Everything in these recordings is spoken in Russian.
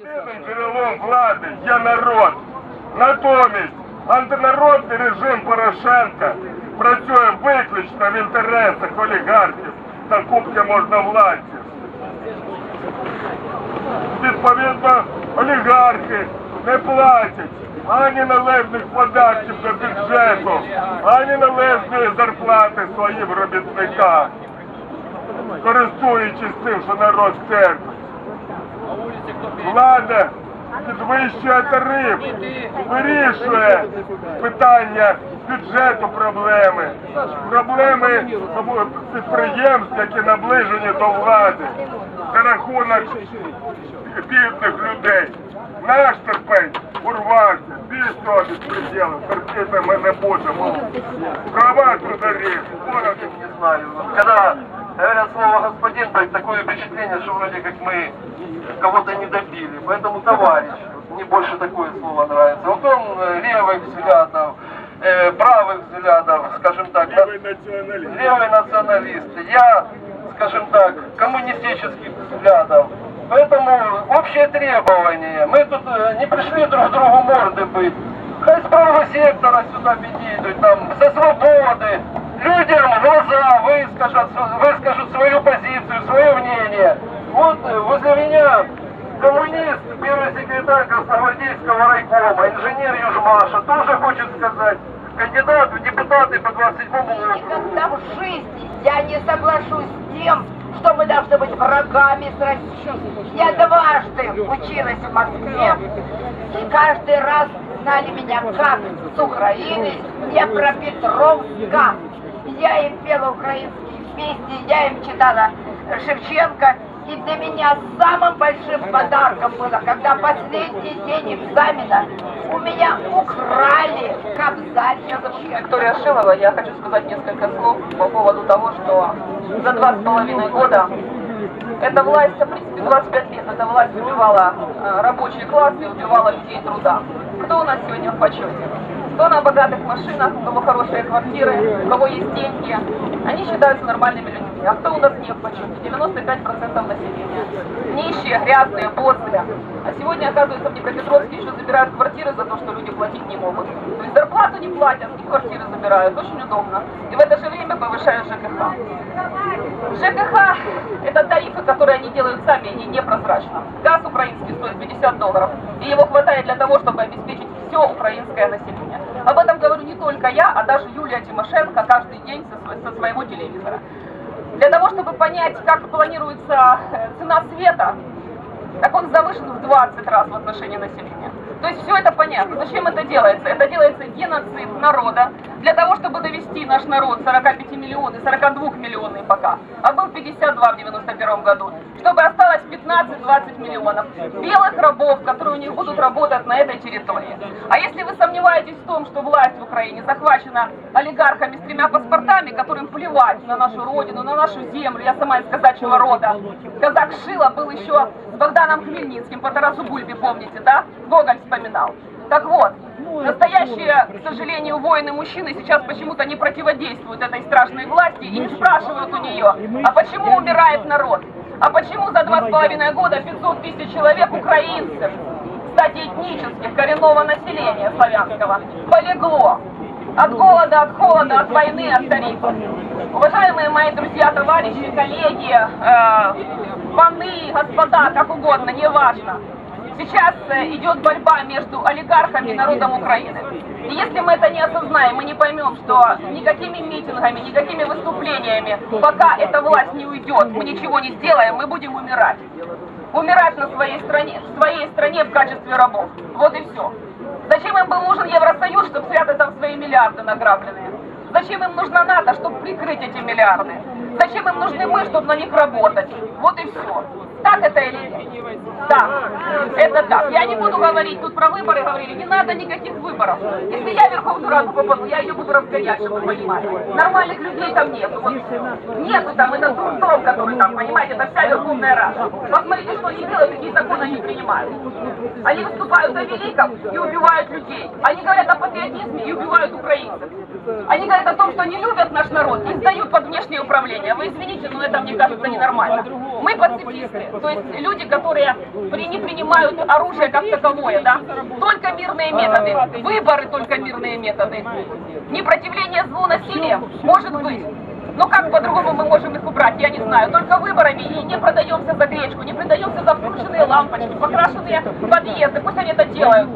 Єдиним джерелом влади є народ. Натомість антинародний режим Порошенка працює виключно в інтересах олігархів та купки можновладців. Відповідно, олігархи не платять ані належних податків до бюджету, ані належної зарплати своїм робітникам, користуючись тим, що народ терпить. Влада підвищує тариф, вирішує питання бюджету проблеми, проблеми підприємств, які наближені до влади за рахунок бідних людей. Наш терпень урвався, більшого безпреділу терпіти ми не будемо. Права трударів, ворогів не знаю. Когда говорят слово господин, так такое впечатление, что вроде как мы кого-то не добили. Поэтому товарищ, мне больше такое слово нравится. Вот он э, левых взглядов, э, правых взглядов, скажем так, на- лівий націоналіст. левый националист. Я, скажем так, коммунистических взглядов. Поэтому общее требование. Мы тут э, не пришли друг другу морды бить. Хай з правого сектора сюда підійдуть, там, за свободы. Людям глаза выскажут, выскажут свою позицию, свое мнение. Вот э, возле меня коммунист, первый секретарь Красногвардейского райкома, инженер Южмаша, тоже хочет сказать, кандидат в депутаты по 27 округу. Никогда в жизни я не соглашусь с тем, что мы должны быть врагами с Россией. Я дважды училась в Москве, и каждый раз знали меня как с Украины, Днепропетровска. Я им пела украинские песни, я им читала Шевченко. И для меня самым большим подарком было, когда последний день экзамена у меня украли кобзарь. Виктория Шилова, я хочу сказать несколько слов по поводу того, что за два с половиной года эта власть, в принципе, 25 лет, эта власть убивала э, рабочий класс и убивала людей труда. Кто у нас сегодня в почете? Кто на богатых машинах, у кого хорошие квартиры, у кого есть деньги, они считаются нормальными людьми. А кто у нас не в почете? 95% населения. Нищие, грязные, боссы. А сегодня, оказывается, в Днепропетровске еще забирают квартиры за то, что люди платить не могут. То есть зарплату не платят и квартиры забирают. Очень удобно. И в это же время повышают ЖКХ. ЖКХ – это тарифы, которые они делают сами, они непрозрачно. Газ украинский стоит 50 долларов, и его хватает для того, чтобы обеспечить все украинское население. Об этом говорю не только я, а даже Юлия Тимошенко каждый день со своего телевизора. Для того, чтобы понять, как планируется э, цена света, так он завышен в 20 раз в отношении населения. То есть все это понятно. Зачем это делается? Это делается геноцид народа для того, чтобы довести наш народ 45 миллионов, 42 миллионный пока, а был 52 в 91 году, чтобы осталось 15-20 миллионов белых рабов, которые у них будут работать на этой территории. А если вы сомневаетесь в том, что власть в Украине захвачена олигархами с тремя паспортами, которым плевать на нашу родину, на нашу землю, я сама из казачьего рода, казак Шила был еще с Богданом Хмельницким по Тарасу Бульбе, помните, да? Гоголь вспоминал. Так вот, настоящие, к сожалению, воины-мужчины сейчас почему-то не противодействуют этой страшной власти и не спрашивают у нее, а почему умирает народ? А почему за два с половиной года 500 тысяч человек украинцев, кстати, этнических, коренного населения славянского, полегло? От голода, от холода, от войны, от тарифов. Уважаемые мои друзья, товарищи, коллеги, э, паны, господа, как угодно, неважно. Сейчас э, идет борьба между олигархами и народом Украины. И если мы это не осознаем, мы не поймем, что никакими митингами, никакими выступлениями, пока эта власть не уйдет, мы ничего не сделаем, мы будем умирать. Умирать на своей стране, в своей стране в качестве рабов. Вот и все. Зачем им был нужен Евросоюз, чтобы спрятать там свои миллиарды награбленные? Зачем им нужна НАТО, чтобы прикрыть эти миллиарды? Зачем им нужны мы, чтобы на них работать? Вот и все. Так это или нет? Да, это так. Я не буду говорить, тут про выборы говорили, не надо никаких выборов. Если я Верховную Раду попаду, я ее буду разгонять, чтобы вы понимали. Нормальных людей там нету. Вот нету там, это дурдом, который там, понимаете, это вся Верховная Рада. Посмотрите, что они делают, какие законы они принимают. Они выступают за великов и убивают людей. Они говорят о патриотизме и убивают украинцев. Они говорят о том, что они любят наш народ и сдают под внешнее управление. Вы извините, но это, мне кажется, ненормально. Мы пацифисты, то есть люди, которые при- не принимают оружие как таковое, да? Только мирные методы, выборы только мирные методы. Непротивление злу насилием может быть. Но как по-другому мы можем их убрать, я не знаю. Только выборами и не продаемся за гречку, не продаемся за вкрученные лампочки, покрашенные подъезды. Пусть они это делают.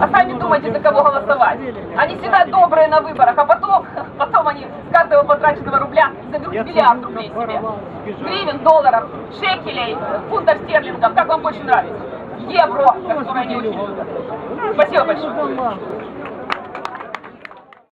А сами думайте, за кого голосовать. Они всегда добрые на выборах, а потом, потом они с каждого потраченного рубля заберут миллиард рублей себе. Гривен, долларов, шекелей, фунтов стерлингов, как вам больше нравится. Евро, которые они очень любят. Спасибо большое.